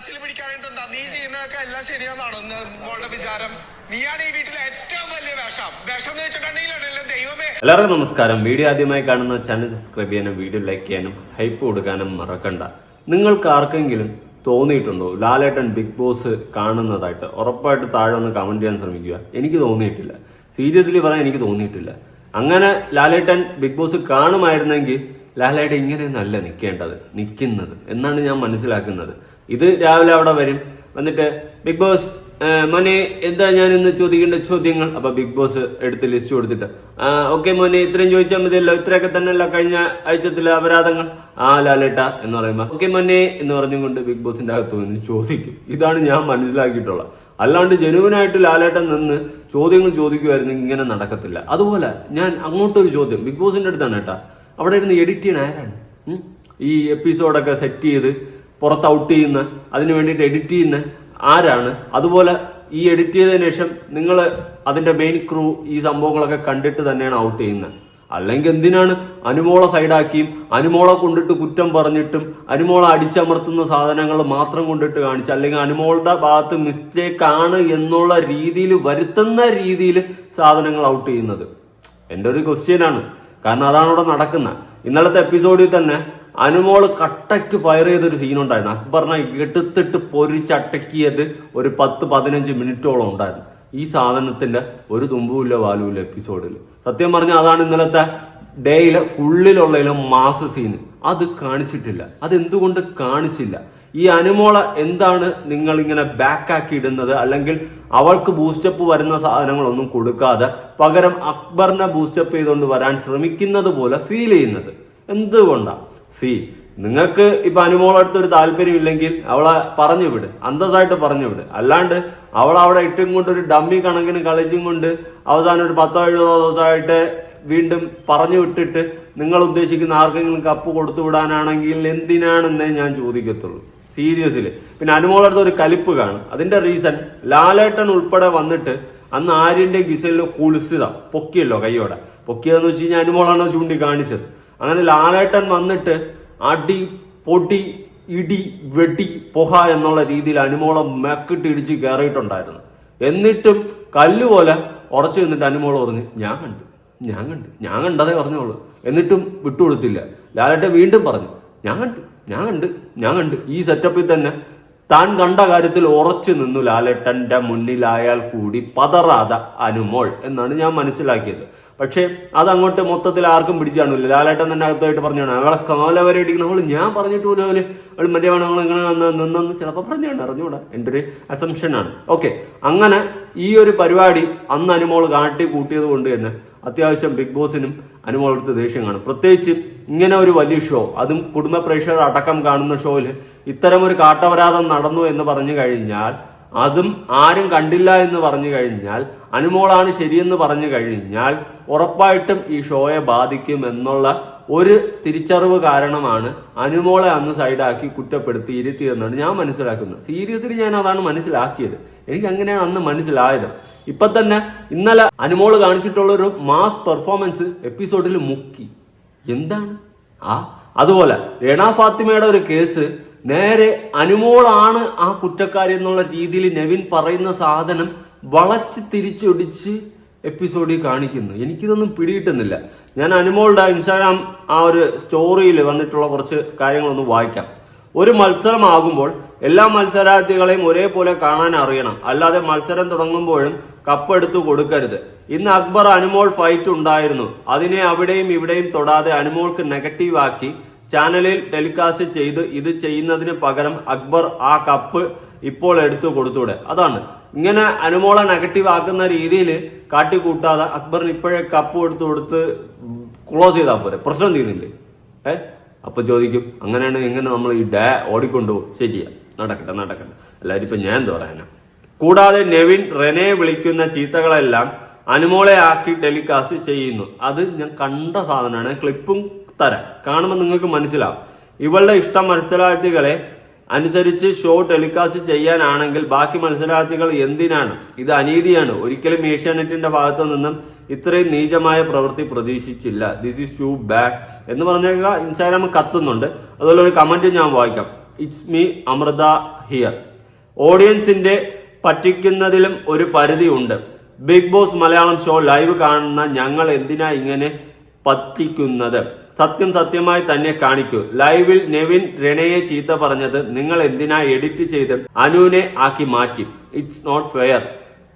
കരച്ചിൽ പിടിക്കാനായിട്ട് നീ ചെയ്യുന്നതൊക്കെ എല്ലാം ശരിയാണെന്നാണോ? മോളുടെ വിചാരം. എല്ലാവർക്കും നമസ്കാരം. വീഡിയോ ആദ്യമായി കാണുന്ന ചാനൽ സബ്സ്ക്രൈബ് ചെയ്യാനും വീഡിയോ ലൈക്ക് ചെയ്യാനും ഹൈപ്പ് കൊടുക്കാനും മറക്കണ്ട. നിങ്ങൾക്ക് ആർക്കെങ്കിലും തോന്നിയിട്ടുണ്ടോ? ലാലേട്ടൻ ബിഗ് ബോസ് കാണുന്നതായിട്ട് ഉറപ്പായിട്ട് താഴെ ഒന്ന് കമന്റ് ചെയ്യാൻ ശ്രമിക്കുക. എനിക്ക് തോന്നിയിട്ടില്ല. സീരിയസ്ലി പറയാൻ എനിക്ക് തോന്നിയിട്ടില്ല. അങ്ങനെ ലാലേട്ടൻ ബിഗ് ബോസ് കാണുമായിരുന്നെങ്കിൽ ലാലേട്ടൻ ഇങ്ങനെയൊന്നല്ല നിൽക്കേണ്ടത് നിൽക്കുന്നത് എന്നാണ് ഞാൻ മനസ്സിലാക്കുന്നത്. ഇത് രാവിലെ അവിടെ വരും. വന്നിട്ട് ബിഗ് ബോസ് മോനെ എന്താ ഞാൻ ഇന്ന് ചോദിക്കേണ്ട ചോദ്യങ്ങൾ? അപ്പൊ ബിഗ് ബോസ് എടുത്ത് ലിസ്റ്റ് കൊടുത്തിട്ട് ഓക്കെ മോനെ ഇത്രയും ചോദിച്ചാൽ മതിയല്ലോ. ഇത്രയൊക്കെ തന്നെയല്ല കഴിഞ്ഞ ആഴ്ചത്തിലെ അപരാധങ്ങൾ. ആ ലാലേട്ട എന്ന് പറയുമ്പോ ഓക്കെ മോനെ എന്ന് പറഞ്ഞുകൊണ്ട് ബിഗ് ബോസിന്റെ അകത്ത് നിന്ന് ചോദിക്കും. ഇതാണ് ഞാൻ മനസ്സിലാക്കിയിട്ടുള്ളത്. അല്ലാണ്ട് ജനുവിനായിട്ട് ലാലേട്ടൻ നിന്ന് ചോദ്യങ്ങൾ ചോദിക്കുമായിരുന്നു ഇങ്ങനെ നടക്കത്തില്ല. അതുപോലെ ഞാൻ അങ്ങോട്ടൊരു ചോദ്യം ബിഗ് ബോസിന്റെ അടുത്താണ് കേട്ടാ. അവിടെ ഇരുന്ന് എഡിറ്റ് ചെയ്യണ ആരാണ്? ഈ എപ്പിസോഡൊക്കെ സെറ്റ് ചെയ്ത് പുറത്ത് ഔട്ട് ചെയ്യുന്ന അതിനു വേണ്ടിയിട്ട് എഡിറ്റ് ചെയ്യുന്ന ആരാണ്? അതുപോലെ ഈ എഡിറ്റ് ചെയ്തതിനു ശേഷം നിങ്ങൾ അതിന്റെ മെയിൻ ക്രൂ ഈ സംഭവങ്ങളൊക്കെ കണ്ടിട്ട് തന്നെയാണ് ഔട്ട് ചെയ്യുന്നത്. അല്ലെങ്കിൽ എന്തിനാണ് അനുമോളെ സൈഡാക്കിയും അനുമോളെ കൊണ്ടിട്ട് കുറ്റം പറഞ്ഞിട്ടും അനുമോളെ അടിച്ചമർത്തുന്ന സാധനങ്ങൾ മാത്രം കൊണ്ടിട്ട് കാണിച്ച് അല്ലെങ്കിൽ അനുമോളുടെ ഭാഗത്ത് മിസ്റ്റേക്ക് ആണ് എന്നുള്ള രീതിയിൽ വരുത്തുന്ന രീതിയിൽ സാധനങ്ങൾ ഔട്ട് ചെയ്യുന്നത്. എന്റെ ഒരു ക്വസ്റ്റ്യൻ ആണ്. കാരണം അതാണ് ഇവിടെ നടക്കുന്നത്. ഇന്നലത്തെ എപ്പിസോഡിൽ തന്നെ അനുമോൾ കട്ടയ്ക്ക് ഫയർ ചെയ്തൊരു സീനുണ്ടായിരുന്നു അക്ബറിനെ എടുത്തിട്ട് പൊരിച്ചട്ടക്കിയത് ഒരു പത്ത് പതിനഞ്ച് മിനിറ്റോളം ഉണ്ടായിരുന്നു. ഈ സാധനത്തിന്റെ ഒരു തുമ്പുമില്ല വാലുമില്ല എപ്പിസോഡിൽ സത്യം പറഞ്ഞാൽ അതാണ് ഇന്നലത്തെ ഡേയിലെ ഫുള്ളിലുള്ളതിലും മാസ് സീന് അത് കാണിച്ചിട്ടില്ല. അത് എന്തുകൊണ്ട് കാണിച്ചില്ല? ഈ അനുമോള എന്താണ് നിങ്ങൾ ഇങ്ങനെ ബാക്കാക്കി ഇടുന്നത്? അല്ലെങ്കിൽ അവൾക്ക് ബൂസ്റ്റപ്പ് വരുന്ന സാധനങ്ങളൊന്നും കൊടുക്കാതെ പകരം അക്ബറിനെ ബൂസ്റ്റപ്പ് ചെയ്തുകൊണ്ട് വരാൻ ശ്രമിക്കുന്നത് പോലെ ഫീൽ ചെയ്യുന്നത്. എന്തുകൊണ്ടാ? സി നിങ്ങൾക്ക് ഇപ്പൊ അനുമോളടുത്ത് ഒരു താല്പര്യമില്ലെങ്കിൽ അവളെ പറഞ്ഞു വിട് അന്തസ്സായിട്ട് പറഞ്ഞു വിട്. അല്ലാണ്ട് അവൾ അവിടെ ഇട്ടും കൊണ്ട് ഒരു ഡമ്മി കണക്കിന് കളിച്ചും കൊണ്ട് അവസാനം ഒരു പത്തോ എഴുപതോ ദിവസമായിട്ട് വീണ്ടും പറഞ്ഞു വിട്ടിട്ട് നിങ്ങൾ ഉദ്ദേശിക്കുന്ന ആർക്കെങ്കിലും കപ്പ് കൊടുത്തു വിടാനാണെങ്കിൽ എന്തിനാണെന്നേ ഞാൻ ചോദിക്കത്തുള്ളൂ. സീരിയസിൽ പിന്നെ അനുമോളടുത്ത് ഒരു കലിപ്പ് കാണും. അതിന്റെ റീസൺ ലാലേട്ടൻ ഉൾപ്പെടെ വന്നിട്ട് അന്ന് ആര്യന്റെ ഗിസലിലോ കുളിസിത പൊക്കിയല്ലോ കൈയോടെ പൊക്കിയതെന്ന് വെച്ച് കഴിഞ്ഞാൽ അനുമോളാണ് ചൂണ്ടി കാണിച്ചത് അങ്ങനെ ലാലേട്ടൻ വന്നിട്ട് അടി പൊടി ഇടി വെടി പൊഹ എന്നുള്ള രീതിയിൽ അനുമോളം മെക്കിട്ട് ഇടിച്ച് കയറിയിട്ടുണ്ടായിരുന്നു എന്നിട്ടും കല്ലുപോലെ ഉറച്ചു നിന്നിട്ട് അനുമോൾ പറഞ്ഞു ഞാൻ കണ്ടു ഞാൻ കണ്ടു ഞാൻ കണ്ടതേ പറഞ്ഞോളൂ. എന്നിട്ടും വിട്ടുകൊടുത്തില്ല. ലാലേട്ടൻ വീണ്ടും പറഞ്ഞു ഞാൻ കണ്ടു ഞാൻ കണ്ട് ഞാൻ കണ്ട്. ഈ സെറ്റപ്പിൽ തന്നെ താൻ കണ്ട കാര്യത്തിൽ ഉറച്ചു നിന്നു ലാലേട്ടന്റെ മുന്നിലായാൽ കൂടി പതറാതെ അനുമോൾ എന്നാണ് ഞാൻ മനസ്സിലാക്കിയത്. പക്ഷേ അതങ്ങോട്ട് മൊത്തത്തിൽ ആർക്കും പിടിച്ചു കാണില്ല ലാലേട്ടൻ തന്നെ അകത്തായിട്ട് പറഞ്ഞാണ് അവളെ കാല വരെ ഇടിക്കണം. അവൾ ഞാൻ പറഞ്ഞിട്ട് പോലും അവർ അവൾ മറ്റേ വേണം അവൾ ഇങ്ങനെ നിന്ന് നിന്നെന്ന് ചിലപ്പോൾ പറഞ്ഞാണ് അറിഞ്ഞുകൂടാ. എന്റെ ഒരു അസംഷൻ ആണ്. ഓക്കെ അങ്ങനെ ഈ ഒരു പരിപാടി അന്ന് അനുമോൾ കാട്ടി കൂട്ടിയത് കൊണ്ട് തന്നെ അത്യാവശ്യം ബിഗ് ബോസിനും അനുമോളടുത്ത് ദേഷ്യം കാണും. പ്രത്യേകിച്ച് ഇങ്ങനെ ഒരു വലിയ ഷോ അതും കുടുംബ പ്രേക്ഷകർ അടക്കം കാണുന്ന ഷോയിൽ ഇത്തരം ഒരു കാട്ടവരാധം നടന്നു എന്ന് പറഞ്ഞു കഴിഞ്ഞാൽ അതും ആരും കണ്ടില്ല എന്ന് പറഞ്ഞു കഴിഞ്ഞാൽ അനുമോളാണ് ശരിയെന്ന് പറഞ്ഞു കഴിഞ്ഞാൽ ഉറപ്പായിട്ടും ഈ ഷോയെ ബാധിക്കും എന്നുള്ള ഒരു തിരിച്ചറിവ് കാരണമാണ് അനുമോളെ അന്ന് സൈഡാക്കി കുറ്റപ്പെടുത്തി ഇരുത്തിയതെന്നാണ് ഞാൻ മനസ്സിലാക്കുന്നത്. സീരിയസ്ലി ഞാൻ അതാണ് മനസ്സിലാക്കിയത്. എനിക്ക് അങ്ങനെയാണ് അന്ന് മനസ്സിലായത്. ഇപ്പൊ തന്നെ ഇന്നലെ അനുമോൾ കാണിച്ചിട്ടുള്ള ഒരു മാസ് പെർഫോമൻസ് എപ്പിസോഡിൽ മുക്കി. എന്താണ്? ആ അതുപോലെ രേണ ഫാത്തിമയുടെ ഒരു കേസ് നേരെ അനുമോളാണ് ആ കുറ്റക്കാരി എന്നുള്ള രീതിയിൽ നെവിൻ പറയുന്ന സാധനം വളച്ച് തിരിച്ചൊടിച്ച് എപ്പിസോഡിൽ കാണിക്കുന്നു. എനിക്കിതൊന്നും പിടികിട്ടുന്നില്ല. ഞാൻ അനുമോളുടെ ഇൻസ്റ്റാഗ്രാം ആ ഒരു സ്റ്റോറിയിൽ വന്നിട്ടുള്ള കുറച്ച് കാര്യങ്ങളൊന്ന് വായിക്കാം. ഒരു മത്സരമാകുമ്പോൾ എല്ലാ മത്സരാർത്ഥികളെയും ഒരേപോലെ കാണാൻ അറിയണം. അല്ലാതെ മത്സരം തുടങ്ങുമ്പോഴും കപ്പെടുത്തു കൊടുക്കരുത്. ഇന്ന് അക്ബർ അനുമോൾ ഫൈറ്റ് ഉണ്ടായിരുന്നു. അതിനെ അവിടെയും ഇവിടെയും തൊടാതെ അനുമോൾക്ക് നെഗറ്റീവ് ആക്കി ചാനലിൽ ടെലികാസ്റ്റ് ചെയ്ത് ഇത് ചെയ്യുന്നതിന് പകരം അക്ബർ ആ കപ്പ് ഇപ്പോൾ എടുത്തു കൊടുത്തൂടെ അതാണ്. ഇങ്ങനെ അനുമോളെ നെഗറ്റീവ് ആക്കുന്ന രീതിയിൽ കാട്ടിക്കൂട്ടാതെ അക്ബറിന് ഇപ്പോഴേ കപ്പ് എടുത്തു കൊടുത്ത് ക്ലോസ് ചെയ്താൽ പോരെ. പ്രശ്നം തീരുന്നില്ലേ ഏ? അപ്പൊ ചോദിക്കും അങ്ങനെയാണ് ഇങ്ങനെ നമ്മൾ ഈ ഡേ ഓടിക്കൊണ്ടുപോകും ശരിയാ നടക്കട്ടെ നടക്കട്ടെ. എല്ലാവരും ഇപ്പൊ ഞാൻ പറയാനാ? കൂടാതെ നെവിൻ റെനെ വിളിക്കുന്ന ചീത്തകളെല്ലാം അനുമോളെ ആക്കി ടെലികാസ്റ്റ് ചെയ്യുന്നു. അത് ഞാൻ കണ്ട സാധനമാണ്. ക്ലിപ്പും തരാം. കാണുമ്പോൾ നിങ്ങൾക്ക് മനസ്സിലാവും. ഇവളുടെ ഇഷ്ട മത്സരാർത്ഥികളെ അനുസരിച്ച് ഷോ ടെലികാസ്റ്റ് ചെയ്യാനാണെങ്കിൽ ബാക്കി മത്സരാർത്ഥികൾ എന്തിനാണ്? ഇത് അനീതിയാണ്. ഒരിക്കലും ഏഷ്യാനെറ്റിന്റെ ഭാഗത്തു നിന്നും ഇത്രയും നീചമായ പ്രവൃത്തി പ്രതീക്ഷിച്ചില്ല. ദിസ് ഈസ് ടു ബാഡ് എന്ന് പറഞ്ഞാൽ ഇൻസ്റ്റാഗ്രാം കത്തുന്നുണ്ട്. അതുപോലെ ഒരു കമന്റ് ഞാൻ വായിക്കാം. ഇറ്റ്സ് മീ അമൃത ഹിയർ ഓഡിയൻസിന്റെ പറ്റിക്കുന്നതിലും ഒരു പരിധി ഉണ്ട് Bigg Boss Malayalam show live കാണുന്ന ഞങ്ങൾ എന്തിനാ ഇങ്ങനെ പറ്റിക്കുന്നത്? സത്യം സത്യമായി തന്നെ കാണിക്കൂ. ലൈവിൽ നെവിൻ രണയെ ചീത്ത പറഞ്ഞത് നിങ്ങൾ എന്തിനാ എഡിറ്റ് ചെയ്ത് അനുവിനെ ആക്കി മാറ്റി? It's not fair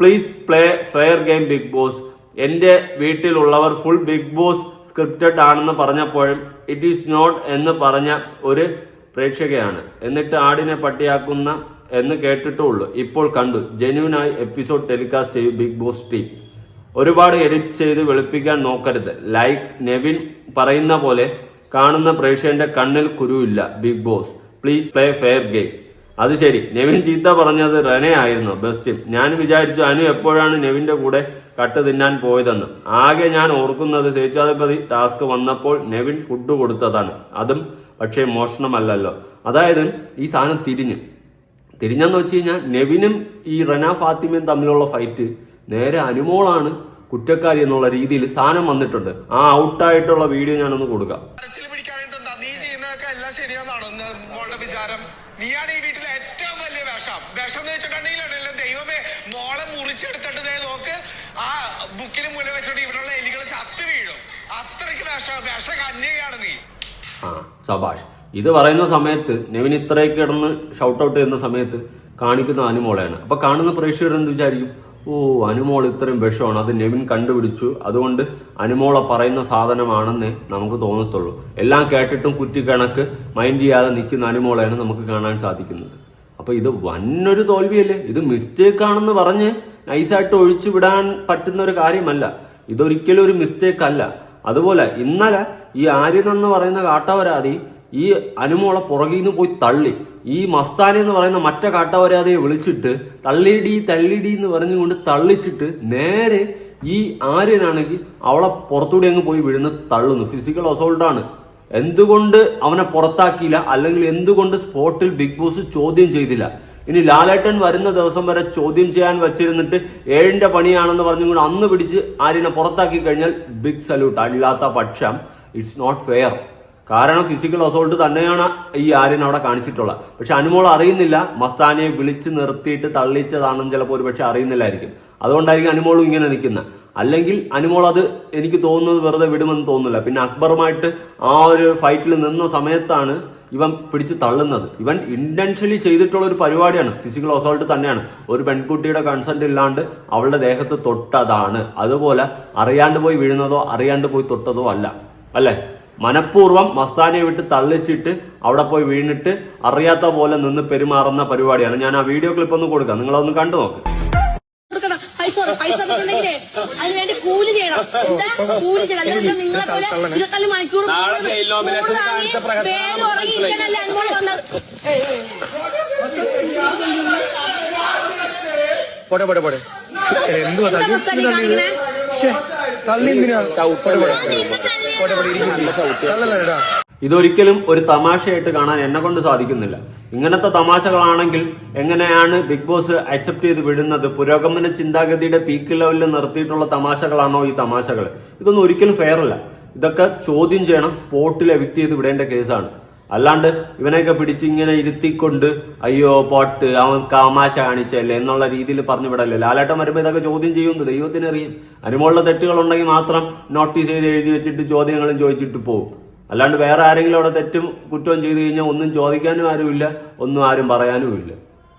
please play fair game Bigg Boss എന്റെ വീട്ടിലുള്ളവർ ഫുൾ ബിഗ് ബോസ് സ്ക്രിപ്റ്റഡ് ആണെന്ന് പറഞ്ഞപ്പോഴും ഇറ്റ് ഈസ് നോട്ട് എന്ന് പറഞ്ഞ ഒരു പ്രേക്ഷകയാണ്. എന്നിട്ട് ആടിനെ പട്ടിയാക്കുന്ന എന്ന് കേട്ടിട്ടുള്ളൂ ഇപ്പോൾ കണ്ടു. ജെന്യൂനായി എപ്പിസോഡ് ടെലികാസ്റ്റ് ചെയ്യും ബിഗ് ബോസ് ടീം ഒരുപാട് എഡിറ്റ് ചെയ്ത് വെളുപ്പിക്കാൻ നോക്കരുത്. ലൈക്ക് നെവിൻ പറയുന്ന പോലെ കാണുന്ന പ്രേക്ഷകന്റെ കണ്ണിൽ കുരുവില്ല. Bigg Boss. Please play fair game. അത് ശരി. നെവിൻ ചീത്ത പറഞ്ഞത് റെനെ ആയിരുന്നു. ബെസ്റ്റ് ഞാൻ വിചാരിച്ചു അനു എപ്പോഴാണ് നെവിന്റെ കൂടെ കട്ട് തിന്നാൻ പോയതെന്ന്. ആകെ ഞാൻ ഓർക്കുന്നത് തേച്ചാധിപതി ടാസ്ക് വന്നപ്പോൾ നെവിൻ ഫുഡ് കൊടുത്തതാണ്. അതും പക്ഷേ മോഷണമല്ലല്ലോ. അതായത് ഈ സാധനം തിരിഞ്ഞു. തിരിഞ്ഞെന്ന് വെച്ച് കഴിഞ്ഞാൽ നെവിനും ഈ റന ഫാത്തിമയും തമ്മിലുള്ള ഫൈറ്റ് നേരെ അനുമോളാണ് കുറ്റക്കാരി എന്നുള്ള രീതിയിൽ സാധനം വന്നിട്ടുണ്ട്. ആ ഔട്ടായിട്ടുള്ള വീഡിയോ ഞാനൊന്ന് കൊടുക്കാം. നീയാണ് ഈ വീട്ടിലെ ഏറ്റവും വലിയ വിഷം. വിഷം എന്ന് വെച്ചിട്ടുണ്ടെങ്കിൽ ദൈവമേ മോളെ മുറിച്ചെടുത്തിട്ട് നോക്ക്. ആ ബുക്കിന് മുന്നിൽ വെച്ചോണ്ട് ഇവിടെയുള്ള എലികൾ ചത്ത് വീഴും. അത്രയ്ക്ക് വിഷം വിഷ കന്യകയാണ് നീ. ആ സബാഷ്. ഇത് പറയുന്ന സമയത്ത് നെവിൻ ഇത്രയൊക്കെ കിടന്ന് ഷൗട്ട് ഔട്ട് ചെയ്യുന്ന സമയത്ത് കാണിക്കുന്ന അനുമോളയാണ്. അപ്പൊ കാണുന്ന പ്രേക്ഷകർ എന്ത് വിചാരിക്കും? ഓ അനുമോൾ ഇത്രയും വിഷമാണ്. അത് നെവിൻ കണ്ടുപിടിച്ചു. അതുകൊണ്ട് അനുമോളെ പറയുന്ന സാധനമാണെന്ന് നമുക്ക് തോന്നത്തുള്ളൂ. എല്ലാം കേട്ടിട്ടും കുറ്റിക്കണക്ക് മൈൻഡ് ചെയ്യാതെ നിൽക്കുന്ന അനുമോളെയാണ് നമുക്ക് കാണാൻ സാധിക്കുന്നത്. അപ്പോൾ ഇത് വന്നൊരു തോൽവിയല്ലേ? ഇത് മിസ്റ്റേക്ക് ആണെന്ന് പറഞ്ഞ് നൈസായിട്ട് ഒഴിച്ചു വിടാൻ പറ്റുന്ന ഒരു കാര്യമല്ല. ഇതൊരിക്കലും ഒരു മിസ്റ്റേക്ക് അല്ല. അതുപോലെ ഇന്നലെ ഈ ആര്യൻ എന്ന് പറയുന്ന കാട്ടവരാതി ഈ അനുമോളെ പുറകിൽ നിന്ന് പോയി തള്ളി. ഈ മസ്താനി എന്ന് പറയുന്ന മറ്റേ കാട്ടവരാതിയെ വിളിച്ചിട്ട് തള്ളിടി തള്ളിടി എന്ന് പറഞ്ഞുകൊണ്ട് തള്ളിച്ചിട്ട് നേരെ ഈ ആര്യനാണെങ്കിൽ അവളെ പുറത്തൂടെ അങ്ങ് പോയി വീഴുന്ന തള്ളുന്നു. ഫിസിക്കൽ അസോൾട്ടാണ് എന്തുകൊണ്ട് അവനെ പുറത്താക്കിയില്ല? അല്ലെങ്കിൽ എന്തുകൊണ്ട് സ്പോട്ടിൽ ബിഗ് ബോസ് ചോദ്യം ചെയ്തില്ല? ഇനി ലാലേട്ടൻ വരുന്ന ദിവസം വരെ ചോദ്യം ചെയ്യാൻ വെച്ചിരുന്നിട്ട് ഏഴിന്റെ പണിയാണെന്ന് പറഞ്ഞുകൊണ്ട് അന്ന് പിടിച്ച് ആര്യനെ പുറത്താക്കി കഴിഞ്ഞാൽ ബിഗ് സല്യൂട്ട് അല്ലാത്ത പക്ഷം ഇറ്റ്സ് നോട്ട് ഫെയർ കാരണം ഫിസിക്കൽ അസോൾട്ട് തന്നെയാണ് ഈ ആര്യൻ അവിടെ കാണിച്ചിട്ടുള്ളത്. പക്ഷെ അനുമോൾ അറിയുന്നില്ല. മസ്താനിയെ വിളിച്ച് നിർത്തിയിട്ട് തള്ളിച്ചതാണെന്ന് ചിലപ്പോൾ ഒരു പക്ഷെ അറിയുന്നില്ലായിരിക്കും. അതുകൊണ്ടായിരിക്കും അനുമോളും ഇങ്ങനെ നിൽക്കുന്നത്. അല്ലെങ്കിൽ അനുമോൾ അത് എനിക്ക് തോന്നുന്നത് വെറുതെ വിടുമെന്ന് തോന്നുന്നില്ല. പിന്നെ അക്ബറുമായിട്ട് ആ ഒരു ഫൈറ്റിൽ നിന്ന സമയത്താണ് ഇവൻ പിടിച്ച് തള്ളുന്നത്. ഇവൻ ഇന്റൻഷ്യലി ചെയ്തിട്ടുള്ള ഒരു പരിപാടിയാണ്. ഫിസിക്കൽ അസോൾട്ട് തന്നെയാണ്. ഒരു പെൺകുട്ടിയുടെ കൺസെന്റ് ഇല്ലാണ്ട് അവളുടെ ദേഹത്ത് തൊട്ടതാണ്. അതുപോലെ അറിയാണ്ട് പോയി വീഴുന്നതോ അറിയാണ്ട് പോയി തൊട്ടതോ അല്ല. അല്ലേ? മനഃപൂർവം മസ്താനിയെ വിട്ട് തള്ളിച്ചിട്ട് അവിടെ പോയി വീണിട്ട് അറിയാത്ത പോലെ നിന്ന് പെരുമാറുന്ന പരിപാടിയാണ്. ഞാൻ ആ വീഡിയോ ക്ലിപ്പ് ഒന്ന് കൊടുക്കാം. നിങ്ങളൊന്ന് കണ്ടു നോക്ക്. പൈസ കൂലി ചെയ്യണം. കൂലി ചെയ്യണം. നിങ്ങളെ പോലെ ഇരുപത്തിനാല് മണിക്കൂർ വന്നത്? പോട്ടെ പോട്ടെ പോട്ടെ എന്തുവാ എന്താ ഇതൊരിക്കലും ഒരു തമാശയായിട്ട് കാണാൻ എന്നെ കൊണ്ട് സാധിക്കുന്നില്ല. ഇങ്ങനത്തെ തമാശകളാണെങ്കിൽ എങ്ങനെയാണ് ബിഗ് ബോസ് അക്സെപ്റ്റ് ചെയ്ത് വിടുന്നത്? പുരോഗമന ചിന്താഗതിയുടെ പീക്ക് ലെവലിൽ നിർത്തിയിട്ടുള്ള തമാശകളാണോ ഈ തമാശകൾ ഇതൊന്നും ഒരിക്കലും ഫെയർ അല്ല. ഇതൊക്കെ ചോദ്യം ചെയ്യണം സ്പോട്ടിൽ എവിക്ട് ചെയ്ത് വിടേണ്ട കേസാണ് അല്ലാണ്ട് ഇവനെയൊക്കെ പിടിച്ചിങ്ങനെ ഇരുത്തിക്കൊണ്ട് അയ്യോ പോട്ട് അവൻ കാമാശ കാണിച്ചല്ലേ എന്നുള്ള രീതിയിൽ പറഞ്ഞു വിടല്ലേ ലാലേട്ടൻ വരുമ്പോൾ ഇതൊക്കെ ചോദ്യം ചെയ്യുന്നു ദൈവത്തിന് അറിയും. അനുമുള്ള തെറ്റുകൾ ഉണ്ടെങ്കിൽ മാത്രം നോട്ടീസ് ചെയ്ത് എഴുതി വെച്ചിട്ട് ചോദ്യങ്ങളും ചോദിച്ചിട്ട് പോകും അല്ലാണ്ട് വേറെ ആരെങ്കിലും അവിടെ തെറ്റും കുറ്റവും ചെയ്തു കഴിഞ്ഞാൽ ഒന്നും ചോദിക്കാനും ആരുമില്ല ഒന്നും ആരും പറയാനും ഇല്ല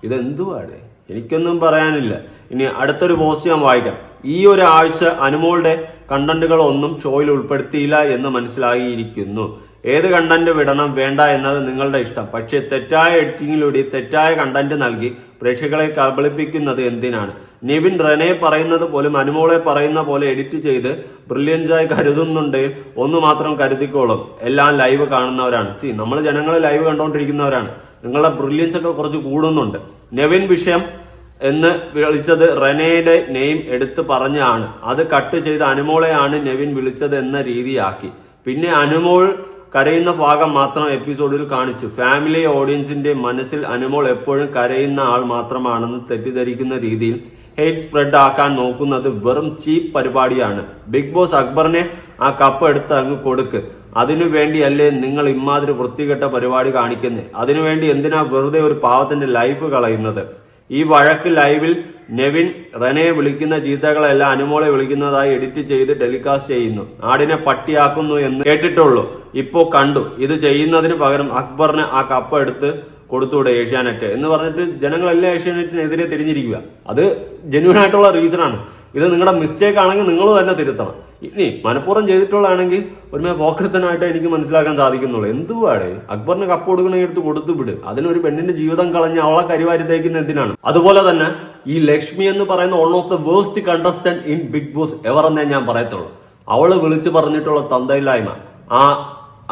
ഇതെന്തുവാടേ? എനിക്കൊന്നും പറയാനില്ല. ഇനി അടുത്തൊരു പോസ്റ്റ് ഞാൻ വായിക്കാം. ഈ ഒരു ആഴ്ച അനുമോളുടെ കണ്ടന്റുകൾ ഒന്നും ഷോയിൽ ഉൾപ്പെടുത്തിയില്ല എന്ന് മനസ്സിലാക്കിയിരിക്കുന്നു ഏത് കണ്ടന്റ് വിടണം വേണ്ട എന്നത് നിങ്ങളുടെ ഇഷ്ടം. പക്ഷേ തെറ്റായ എഡിറ്റിങ്ങിലൂടെ തെറ്റായ കണ്ടന്റ് നൽകി പ്രേക്ഷകളെ കബളിപ്പിക്കുന്നത് എന്തിനാണ്? നിവിൻ റെനെ പറയുന്നത് പോലും അനുമോളെ പറയുന്ന പോലെ എഡിറ്റ് ചെയ്ത് ബ്രില്യൻസായി കരുതുന്നുണ്ടെങ്കിൽ ഒന്ന് മാത്രം കരുതിക്കോളും. എല്ലാം ലൈവ് കാണുന്നവരാണ്. സി നമ്മൾ ജനങ്ങളെ ലൈവ് കണ്ടുകൊണ്ടിരിക്കുന്നവരാണ് നിങ്ങളുടെ ബ്രില്യൻസ് ഒക്കെ കുറച്ച് കൂടുന്നുണ്ട്. നെവിൻ വിഷയം എന്ന് വിളിച്ചത് റെനയുടെ നെയിം എടുത്ത് പറഞ്ഞാണ്. അത് കട്ട് ചെയ്ത് അനുമോളെയാണ് നെവിൻ വിളിച്ചത് എന്ന രീതിയാക്കി. പിന്നെ അനുമോൾ കരയുന്ന ഭാഗം മാത്രം എപ്പിസോഡിൽ കാണിച്ചു. ഫാമിലി ഓഡിയൻസിന്റെ മനസ്സിൽ അനുമോൾ എപ്പോഴും കരയുന്ന ആൾ മാത്രമാണെന്ന് തെറ്റിദ്ധരിക്കുന്ന രീതിയിൽ ഹെയ്റ്റ് സ്പ്രെഡ് ആക്കാൻ നോക്കുന്നത് വെറും ചീപ്പ് പരിപാടിയാണ്. ബിഗ് ബോസ് അക്ബറിനെ ആ കപ്പ് എടുത്ത് അങ്ങ് കൊടുക്ക്. അതിനു വേണ്ടിയല്ലേ നിങ്ങൾ ഇമാതിരി വൃത്തികെട്ട പരിപാടി കാണിക്കുന്നത് അതിനുവേണ്ടി എന്തിനാ വെറുതെ ഒരു പാവത്തിന്റെ ലൈഫ് കളയുന്നത്? ഈ വഴക്ക് ലൈവിൽ നെവിൻ റെനെ വിളിക്കുന്ന ചീത്തകളെല്ലാം അനുമോളെ വിളിക്കുന്നതായി എഡിറ്റ് ചെയ്ത് ടെലികാസ്റ്റ് ചെയ്യുന്നു. ആടിനെ പട്ടിയാക്കുന്നു എന്ന് കേട്ടിട്ടുള്ളൂ. ഇപ്പോ കണ്ടു. ഇത് ചെയ്യുന്നതിന് പകരം അക്ബറിന് ആ കപ്പ് എടുത്ത് കൊടുത്തൂടെ ഏഷ്യാനെറ്റ് എന്ന് പറഞ്ഞിട്ട് ജനങ്ങളെല്ലാം ഏഷ്യാനെറ്റിനെതിരെ തിരിഞ്ഞിരിക്കുക. അത് ജെന്യൂൻ ആയിട്ടുള്ള റീസൺ ആണ്. ഇത് നിങ്ങളുടെ മിസ്റ്റേക്ക് ആണെങ്കിൽ നിങ്ങൾ തന്നെ തിരുത്തണം. ഇനി മനഃപൂർവം ചെയ്തിട്ടുള്ളതാണെങ്കിൽ ഒരുമേ പോക്കരത്തനായിട്ട് എനിക്ക് മനസ്സിലാക്കാൻ സാധിക്കുന്നുള്ളൂ. എന്തുവാടേ? അക്ബറിന് കപ്പ് കൊടുക്കണ എടുത്ത് കൊടുത്തു വിട്. അതിനൊരു പെണ്ണിന്റെ ജീവിതം കളഞ്ഞ് അവളെ കരിവാരി തേക്കുന്ന എന്തിനാണ്? അതുപോലെ തന്നെ ഈ ലക്ഷ്മി എന്ന് പറയുന്ന one of the waste contestant in Bigg Boss ever എന്നേ ഞാൻ പറയത്തുള്ളൂ. അവൾ വിളിച്ചു പറഞ്ഞിട്ടുള്ള തന്തയില്ലായ്മ ആ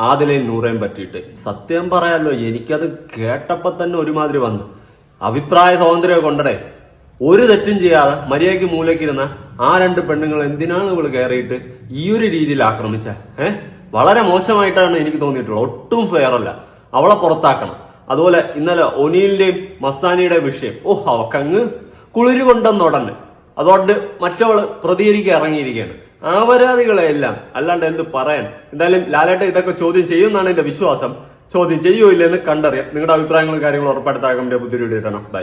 ആദിലയും നൂറേം പറ്റിയിട്ട്. സത്യം പറയാലോ എനിക്കത് കേട്ടപ്പോ തന്നെ ഒരുമാതിരി വന്നു. അഭിപ്രായ സ്വാതന്ത്ര്യം കൊണ്ടടേ ഒരു തെറ്റും ചെയ്യാതെ മര്യാദയ്ക്ക് മൂലക്കിരുന്ന ആ രണ്ട് പെണ്ണുങ്ങൾ എന്തിനാണ് ഇവൾ കയറിയിട്ട് ഈ ഒരു രീതിയിൽ ആക്രമിച്ച? ഏഹ് വളരെ മോശമായിട്ടാണ് എനിക്ക് തോന്നിയിട്ടുള്ളത്. ഒട്ടും ഫെയർ അല്ല. അവളെ പുറത്താക്കണം. അതുപോലെ ഇന്നലെ ഒനീലിന്റെയും മസ്താനിയുടെയും വിഷയം. ഓ അവക്കങ്ങ് കുളിര് കൊണ്ടെന്നുടനെ അതുകൊണ്ട് മറ്റവൾ പ്രതികരിക്കാൻ ഇറങ്ങിയിരിക്കുകയാണ്. അപരാധികളെ എല്ലാം അല്ലാണ്ട് എന്ത് പറയാൻ? എന്തായാലും ലാലേട്ട ഇതൊക്കെ ചോദ്യം ചെയ്യുമെന്നാണ് എന്റെ വിശ്വാസം. ചോദ്യം ചെയ്യോ ഇല്ലെന്ന് കണ്ടറിയാം. നിങ്ങളുടെ അഭിപ്രായങ്ങളും കാര്യങ്ങളും ഉറപ്പെടുത്താൻ പുതിയ വീഡിയോ തരണം ബൈ